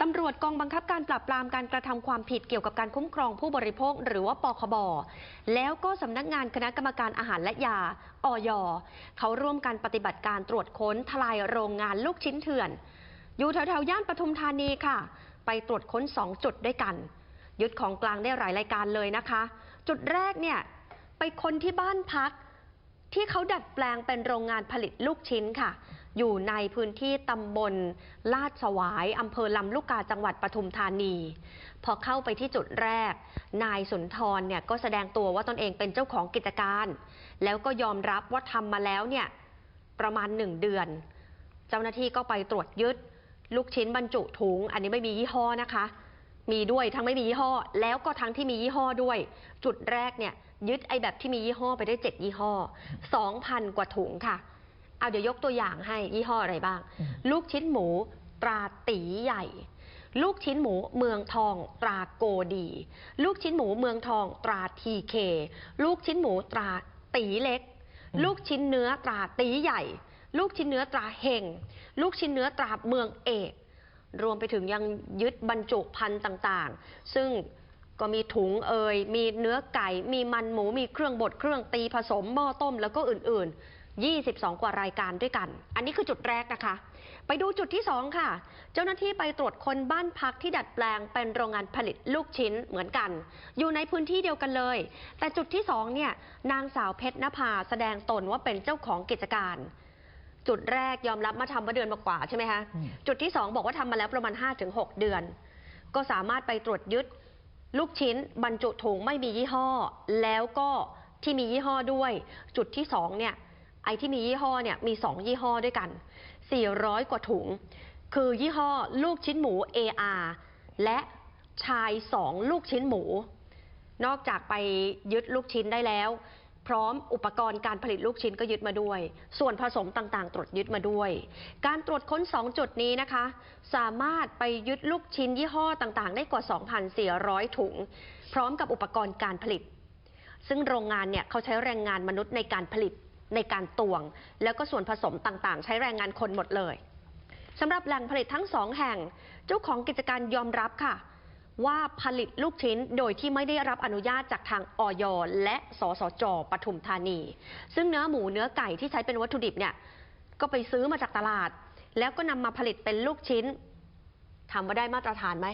ตำรวจกองบังคับการปราบปรามการกระทำความผิดเกี่ยวกับการคุ้มครองผู้บริโภค หรือว่าปคบ แล้วก็สำนักงานคณะกรรมการอาหารและยาออยเขาร่วมกันปฏิบัติการตรวจค้นทลายโรงงานลูกชิ้นเถื่อน อยู่แถวๆย่านปทุมธานีค่ะ ไปตรวจค้น 2 จุดด้วยกัน ยึดของกลางได้หลายรายการเลยนะคะ จุดแรกเนี่ยไปค้นที่บ้านพักที่เขาดัดแปลงเป็นโรงงานผลิตลูกชิ้นค่ะ อยู่ในพื้นที่ตำบลลาดสวายอำเภอลำลูกกาจังหวัดปทุมธานี พอเข้าไปที่จุดแรก นายสุนทรเนี่ยก็แสดงตัวว่าตนเองเป็นเจ้าของกิจการ แล้วก็ยอมรับว่าทำมาแล้วเนี่ยประมาณหนึ่งเดือน เจ้าหน้าที่ก็ไปตรวจยึด ลูกชิ้นบรรจุถุง อันนี้ไม่มียี่ห้อนะคะ มีด้วยทั้งไม่มียี่ห้อ แล้วก็ทั้งที่มียี่ห้อด้วย จุดแรกเนี่ยยึดไอ้แบบที่มียี่ห้อไปได้ 7 ยี่ห้อ 2,000 กว่าถุงค่ะ เอาเดี๋ยวยกตัวอย่างให้ยี่ห้ออะไรบ้างอืมลูกชิ้นหมูตราตีใหญ่ ลูกชิ้นหมูเมืองทองตราโกดี ลูกชิ้นหมูเมืองทองตราทีเคลูกชิ้นหมูตราตีเล็ก ลูกชิ้นเนื้อตราตีใหญ่ ลูกชิ้นเนื้อตราเฮงลูกชิ้นเนื้อตราเมืองเอกรวมไปถึงยังยึดบรรจุพันธุ์ต่างๆ ซึ่งก็มีถุงเอย มีเนื้อไก่ มีมันหมู มีเครื่องบด เครื่องตีผสมหม้อต้ม แล้วก็อื่นๆ 22 กว่ารายการด้วยกัน อันนี้คือจุดแรกนะคะ ไปดูจุดที่ 2 ค่ะ เจ้าหน้าที่ไปตรวจคนบ้านพักที่ดัดแปลงเป็นโรงงานผลิตลูกชิ้นเหมือนกัน อยู่ในพื้นที่เดียวกันเลย แต่จุดที่ 2 เนี่ย นางสาวเพชรนภาแสดงตนว่าเป็นเจ้าของกิจการจุดแรกยอมรับมาทำมาเดือนกว่าๆใช่ไหมคะอืมจุดที่ 2 บอกว่าทำมาแล้วประมาณ 5-6 เดือน ก็สามารถไปตรวจยึดลูกชิ้นบรรจุถุงไม่มียี่ห้อ แล้วก็ที่มียี่ห้อด้วย จุดที่ 2 เนี่ย ไอ้ที่มียี่ห้อเนี่ยมี 2 ยี่ห้อด้วยกัน 400 กว่าถุง คือยี่ห้อลูกชิ้นหมู AR และชาย 2 ลูกชิ้นหมู นอกจากไปยึดลูกชิ้นได้แล้ว พร้อมอุปกรณ์การผลิตลูกชิ้นก็ยึดมาด้วย ส่วนผสมต่างๆ ตรวจยึดมาด้วย การตรวจค้น 2 จุดนี้นะคะ สามารถไปยึดลูกชิ้นยี่ห้อต่างๆ ได้กว่า 2,400 ถุง พร้อมกับอุปกรณ์การผลิต ซึ่งโรงงานเนี่ยเขาใช้แรงงานมนุษย์ในการผลิต ในการตวง แล้วก็ส่วนผสมต่างๆ ใช้แรงงานคนหมดเลยสำหรับแหล่งผลิตทั้งสองแห่ง เจ้าของกิจการยอมรับค่ะ ว่าผลิตลูกชิ้นโดยที่ไม่ได้รับอนุญาตจากทางออยและสสจปทุมธานี ซึ่งเนื้อหมูเนื้อไก่ที่ใช้เป็นวัตถุดิบเนี่ยก็ไปซื้อมาจากตลาด แล้วก็นำมาผลิตเป็นลูกชิ้นทำว่าได้มาตรฐานไหม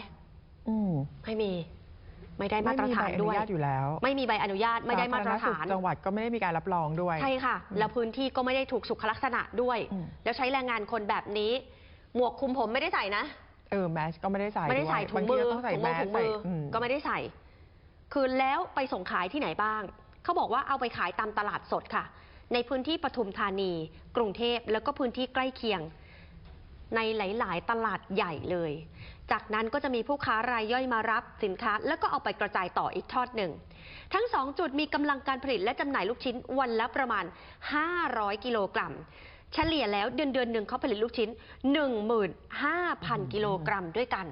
อืมไม่มี ไม่ได้มาตรฐานไม่มีใบอด้นุวยญาตอยู่แล้ว ไม่มีใบอนุญาตไม่ได้มาตรสธฐานสุขจังหวัดก็ไม่ได้มีการรับรองด้วย ใช่ค่ะอืมแล้วพื้นที่ก็ไม่ได้ถูกสุขลักษณะด้วยอืมแล้วใช้แรงงานคนแบบนี้ หมวกคลุมผมไม่ได้ใส่นะเออแมสก็ไม่ได้ใส่ไม่ได้ใส่วยถุงบางมืทีอก็ต้องใส่ถุงแมมือสถุงใส่มือออืมก็ไม่ได้ใส่ คือแล้วไปส่งขายที่ไหนบ้าง เขาบอกว่าเอาไปขายตามตลาดสดค่ะ ในพื้นที่ปทุมธานี กรุงเทพแล้วก็พื้นที่ใกล้เคียง ในหลาย ๆ ตลาดใหญ่เลย จากนั้นก็จะมีผู้ค้ารายย่อยมารับสินค้า แล้วก็เอาไปกระจายต่ออีกทอดหนึ่ง ทั้งสองจุดมีกำลังการผลิตและจำหน่ายลูกชิ้นวันละประมาณ 500 กิโลกรัม เฉลี่ยแล้วเดือนเดือนหนึ่งเขาผลิตลูกชิ้น 15,000 กิโลกรัมด้วยกัน